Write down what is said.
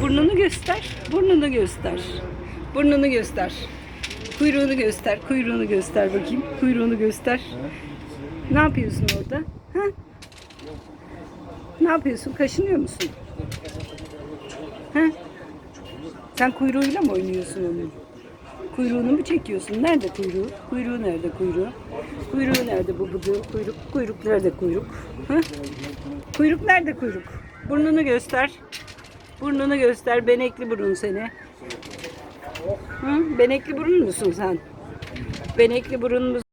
Burnunu göster. Burnunu göster. Burnunu göster. Kuyruğunu göster. Kuyruğunu göster bakayım. Kuyruğunu göster. Ne yapıyorsun orada? Ha? Ne yapıyorsun? Kaşınıyor musun? Ha? Sen kuyruğuyla mı oynuyorsun onun? Kuyruğunu mu çekiyorsun? Nerede kuyruğu? Kuyruğu nerede kuyruğu? Kuyruğu nerede bu budu? Kuyruk, kuyruk nerede kuyruk? Ha? Kuyruk nerede kuyruk? Burnunu göster. Burnunu göster. Benekli burun seni. Hı? Benekli burun musun sen? Benekli burun musun?